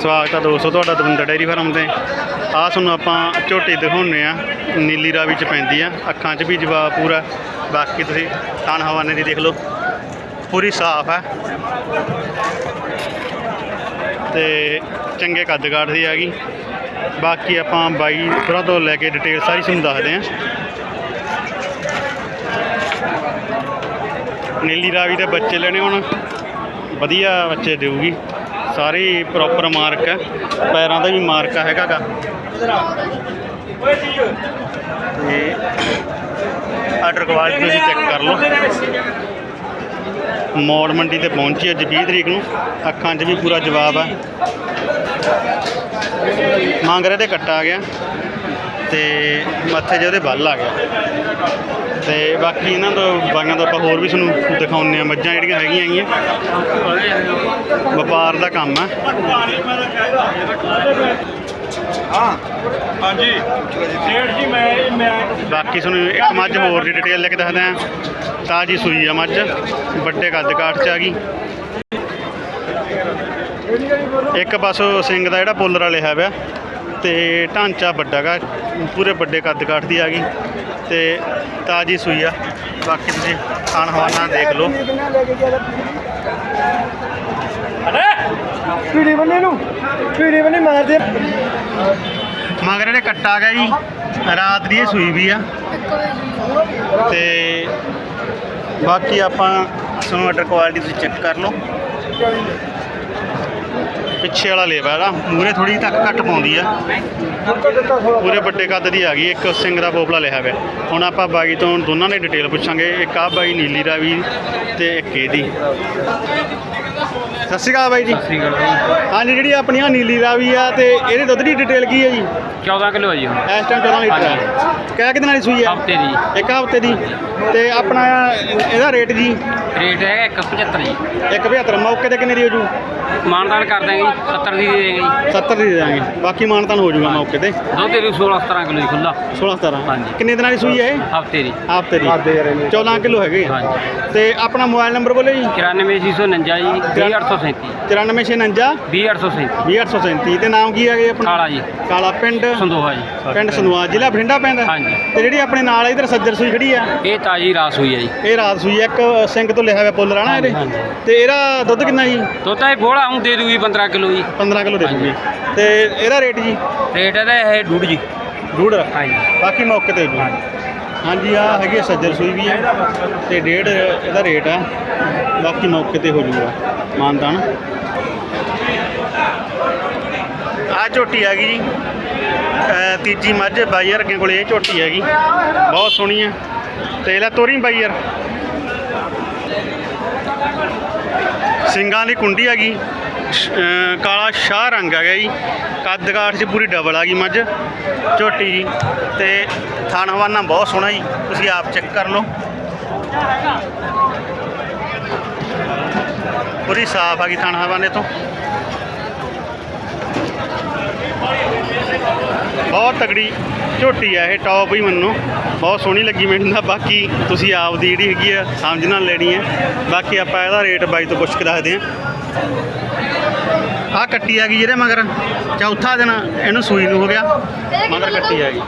ਸਵਾਗਤ ਹੈ ਦੋਸਤੋ, ਤੁਹਾਡਾ ਦਵਿੰਦਰ ਡੈਰੀ ਫਾਰਮ ਤੇ। ਆਹ ਤੁਹਾਨੂੰ ਆਪਾਂ ਝੋਟੀ ਦਿਖਾਉਂਦੇ ਆ। ਨੀਲੀ ਰਾਵੀ ਚ ਪੈਂਦੀ ਆ, ਅੱਖਾਂ 'ਚ ਵੀ ਜਵਾਬ ਪੂਰਾ। ਬਾਕੀ ਤੁਸੀਂ ਥਣ ਹਵਾਨੇ ਦੀ ਦੇਖ ਲਓ। ਪੂਰੀ ਸਾਫ਼ ਹੈ ਤੇ ਚੰਗੇ ਕੱਦ ਕਾਠ ਆ ਗਈ। ਬਾਕੀ ਆਪਾਂ ਬਾਈ ਹੋਰਾਂ ਤੋਂ ਲੈ ਕੇ ਡਿਟੇਲ ਸਾਰੀ ਤੁਹਾਨੂੰ ਦੱਸਦੇ ਆ। ਨੀਲੀ ਰਾਵੀ ਦੇ ਬੱਚੇ ਲੈਣੇ ਹੁਣ। ਵਧੀਆ ਬੱਚੇ ਦੇਊਗੀ। ਸਾਰੀ ਪ੍ਰੋਪਰ ਮਾਰਕ ਹੈ। ਪੈਰਾਂ ਦਾ ਵੀ ਮਾਰਕ ਹੈਗਾਗਾ। ਤੇ ਆਰਡਰ ਕੁਆਲਿਟੀ ਤੁਸੀਂ ਚੈੱਕ ਕਰ ਲਓ। ਮੋੜ ਮੰਡੀ ਤੇ ਪਹੁੰਚੀ ਅੱਜ 20 ਤਰੀਕ ਨੂੰ। ਅੱਖਾਂ 'ਚ ਵੀ ਪੂਰਾ ਜਵਾਬ ਹੈ ਮੰਗਰੇ ਤੇ ਕੱਟਾ ਆ ਗਿਆ। ਤੇ ਮੱਥੇ 'ਚ ਉਹਦੇ ਬੱਲ ਆ ਗਿਆ। ਤੇ ਬਾਕੀ ਇਹਨਾਂ ਤੋਂ ਬਾਈਆਂ ਤੋਂ ਆਪਾਂ ਹੋਰ ਵੀ ਤੁਹਾਨੂੰ ਦਿਖਾਉਂਦੇ ਆ ਮੱਝਾਂ ਜਿਹੜੀਆਂ ਹੈਗੀਆਂ ਹੈਗੀਆਂ। ਵਪਾਰ ਦਾ ਕੰਮ ਆ। ਹਾਂ। ਹਾਂਜੀ। ਡੇਢ ਜੀ ਮੈਂ ਮੈਂ ਬਾਕੀ ਤੁਹਾਨੂੰ ਇੱਕ ਮੱਝ ਹੋਰ ਦੀ ਡਿਟੇਲ ਲੈ ਕੇ ਦੱਸਦਾ ਆ ਤਾਜੀ ਸੂਈ ਆ ਮੱਝ। ਵੱਡੇ ਕੱਦ ਕਾਠ ਚ ਆ ਗਈ। ਇੱਕ ਪਾਸੋਂ ਸਿੰਘ ਦਾ ਜਿਹੜਾ ਪੁੱਲਰ ਵਾਲੇ ਹੈ ਪਿਆ। ਤੇ ਢਾਂਚਾ ਵੱਡਾ ਗਾ। ਪੂਰੇ ਵੱਡੇ ਕੱਦ ਕਾਠ ਦੀ ਆ ਗਈ। ਤੇ ਤਾਜੀ ਸੂਈ ਆ। ਬਾਕੀ ਤੁਸੀਂ ਖਾਣ ਹਵਾਨਾ ਦੇਖ ਲਓ। ਪੀੜੀ ਬੰਨੇ ਨੂੰ। ਪੀੜੀ ਬੰਨੇ ਮਾਰਦੇ। ਮਗਰ ਇਹਦੇ ਕੱਟਾ ਗਿਆ ਜੀ। ਰਾਤ ਦੀ ਇਹ ਸੂਈ ਵੀ ਆ। ਤੇ ਬਾਕੀ ਆਪਾਂ ਤੁਹਾਨੂੰ ਆਰਡਰ ਕੁਆਲਿਟੀ ਤੁਸੀਂ ਚੈੱਕ ਕਰ ਲਓ। ਪਿੱਛੇ ਵਾਲਾ ਲੇਵਾ ਇਹਦਾ ਮੂਰੇ ਥੋੜੀ ਤੱਕ ਘੱਟ ਪਾਉਂਦੀ ਆ। ਪੂਰੇ ਵੱਡੇ ਕੱਦ ਦੀ ਆ ਗਈ ਇੱਕ ਸਿੰਘ ਦਾ ਪੋਪਲਾ ਲਿਆ ਹੋਇਆ। ਹੁਣ ਆਪਾਂ ਬਾਈ ਤੋਂ ਦੋਨਾਂ ਦੀ ਡਿਟੇਲ ਪੁੱਛਾਂਗੇ। ਇੱਕ ਆ ਬਾਈ ਨੀਲੀ ਰਾਵੀ ਤੇ ਇੱਕ ਇਹਦੀ। ਸਤਿ ਸ਼੍ਰੀ ਅਕਾਲ ਬਾਈ ਜੀ। ਹਾਂਜੀ ਜਿਹੜੀ ਆਪਣੀ ਆ ਨੀਲੀ ਰਾਵੀ ਆ ਤੇ ਇਹਦੇ ਦੁੱਧ ਦੀ ਡਿਟੇਲ ਕੀ ਹੈ ਜੀ? 14 ਕਿਲੋ ਜੀ ਹੁਣ। ਇਸ ਟਾਈਮ 14 ਲੀਟਰ ਹੈ ਕਿਆ ਕਿਤੇ ਨਾਲ ਸੂਈ ਹੈ ਹਫ਼ਤੇ ਦੀ। ਇੱਕ ਹਫ਼ਤੇ ਦੀ। ਤੇ ਆਪਣਾ ਇਹਦਾ ਰੇਟ ਜੀ? ਰੇਟ ਹੈਗਾ 175 ਜੀ। 175 ਮੌਕੇ ਤੇ ਕਿੰਨੇ ਦੀ ਹੋ ਜੂ? ਮਾਨਦਾਨ ਕਰ ਦਾਂਗੇ ਜੀ 70 ਦੀ ਦੇ ਦੇਂਗੇ ਜੀ। 70 ਦੀ ਦੇ ਦਾਂਗੇ ਬਾਕੀ ਮਾਨਤਾਨ ਹੋ ਜੂਗਾ ਮੌਕੇ ਤੇ। ਦੁੱਧ ਦੇ ਵੀ 16 17 ਕਿਲੋ ਜੀ ਖੁੱਲਾ 16 17 ਹਾਂਜੀ। ਕਿੰਨੇ ਦਿਨਾਂ ਦੀ ਸੂਈ ਹੈ ਇਹ? ਹਫ਼ਤੇ ਦੀ ਹਫ਼ਤੇ ਦੀ 14 ਕਿਲੋ ਹੈਗੇ। ਆ। ਹਾਂਜੀ। ਤੇ ਆਪਣਾ ਮੋਬਾਈਲ ਨੰਬਰ ਬੋਲੇ ਜੀ। 94649 ਜੀ 20837 9459 20837 2837 ਤੇ ਨਾਮ ਕੀ ਹੈਗੇ ਆਪਣਾ? ਕਾਲਾ ਜੀ। ਕਾਲਾ ਪਿੰਡ? ਸੰਦੋਹਾ ਜੀ। ਪਿੰਡ ਸੰਦੂਆ ਜ਼ਿਲ੍ਹਾ ਬਠਿੰਡਾ ਪੈਂਦਾ? ਹਾਂਜੀ। ਤੇ ਜਿਹੜੀ ਆਪਣੇ ਨਾਲ ਇਧਰ ਸੱਜਰ ਸੂਈ ਖੜੀ ਆ? ਇਹ ਤਾਜੀ ਰਾਸ ਹੋਈ ਹੈ ਜੀ। ਇਹ ਰਾਤ ਸੂਈ ਆ, ਇੱਕ ਸਿੰਘ ਤੋਂ ਲਿਖਿਆ ਹੋਇਆ ਪੁੱਲ ਰਾਣਾ ਇਹਦੇ। ਹਾਂਜੀ, ਤੇ ਇਹਦਾ ਦੁੱਧ ਕਿੰਨਾ ਜੀ? ਦੁੱਧ ਇਹ ਬੋਲਾ ਹੂੰ ਦੇ ਦੂਗੀ 15 ਕਿਲੋ ਜੀ। 15 ਕਿਲੋ ਦੇ ਦੂਗੀ। ਤੇ ਇਹਦਾ ਰੇਟ ਜੀ? ਰੇਟ ਇਹਦਾ ਇਹ ਡੂਢ ਜੀ। ਡੂੜ ਹਾਂਜੀ। ਬਾਕੀ ਮੌਕੇ ਤੇ ਜੀ। ਹਾਂਜੀ। ਆ ਹੈਗੀ ਸੱਜਰ ਸੂਈ ਵੀ ਹੈ ਤੇ ਡੇਢ ਇਹਦਾ ਰੇਟ ਆ। ਬਾਕੀ ਮੌਕੇ ਤੇ ਹੋ ਜਾਊਗਾ ਮਾਨਦਾਨ। ਆ ਝੋਟੀ ਆ ਗਈ ਜੀ ਤੀਜੀ ਮੱਝ ਬਾਈ ਅੱਗੇ ਕੋਲੇ ਇਹ ਝੋਟੀ ਹੈਗੀ। ਬਹੁਤ ਸੋਹਣੀ ਹੈ ਤੇ ਲੈ ਤੋਰੀ ਬਾਈ ਯਾਰ ਸਿੰਘਾਂ ਦੀ ਕੁੰਡੀ ਹੈਗੀ ਕਾਲਾ ਸ਼ਾਹ ਰੰਗ ਹੈਗਾ ਜੀ। ਕੱਦ ਕਾਠ 'ਚ ਪੂਰੀ ਡਬਲ ਆ ਗਈ ਮੱਝ, ਝੋਟੀ ਜੀ। ਤੇ ਥਣ ਹਵਾਨਾ ਬਹੁਤ ਸੋਹਣਾ ਜੀ। ਤੁਸੀਂ ਆਪ ਚੈੱਕ ਕਰ ਲਓ। ਪੂਰੀ ਸਾਫ਼ ਆ ਗਈ ਥਣ ਹਵਾਨੇ ਤੋਂ। ਬਹੁਤ ਤਗੜੀ ਝੋਟੀ ਆ, ਇਹ ਟੌਪ ਹੀ ਮੰਨੋ। ਬਹੁਤ ਸੋਹਣੀ ਲੱਗੀ ਮੈਨੂੰ ਤਾਂ, ਬਾਕੀ ਤੁਸੀਂ ਆਪ ਦੀ ਜਿਹੜੀ ਹੈਗੀ ਆ, ਸਮਝ ਨਾਲ ਲੈਣੀ ਹੈ ਬਾਕੀ ਆਪਾਂ ਇਹਦਾ ਰੇਟ ਬਾਈ ਤੋਂ ਪੁੱਛ ਕੇ ਦੱਸਦੇ ਆ। ਆ ਕੱਟੀ ਆ ਗਈ ਜਿਹਦੇ ਮਗਰ, ਚੌਥਾ ਦਿਨ ਇਹਨੂੰ ਸੂਈ ਨੂੰ ਹੋ ਗਿਆ। ਮਗਰ ਕੱਟੀ ਆ ਗਈ।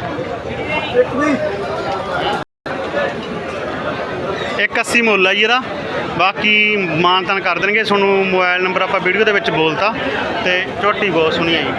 ਇੱਕ 80 ਮੁੱਲ ਆ ਜੀ ਇਹਦਾ। ਬਾਕੀ ਮਾਨਤਨ ਕਰ ਦੇਣਗੇ, ਤੁਹਾਨੂੰ ਮੋਬਾਈਲ ਨੰਬਰ ਆਪਾਂ ਵੀਡੀਓ ਦੇ ਵਿੱਚ ਬੋਲਤਾ। ਤੇ ਝੋਟੀ ਬਹੁਤ ਸੋਹਣੀ ਆ ਜੀ।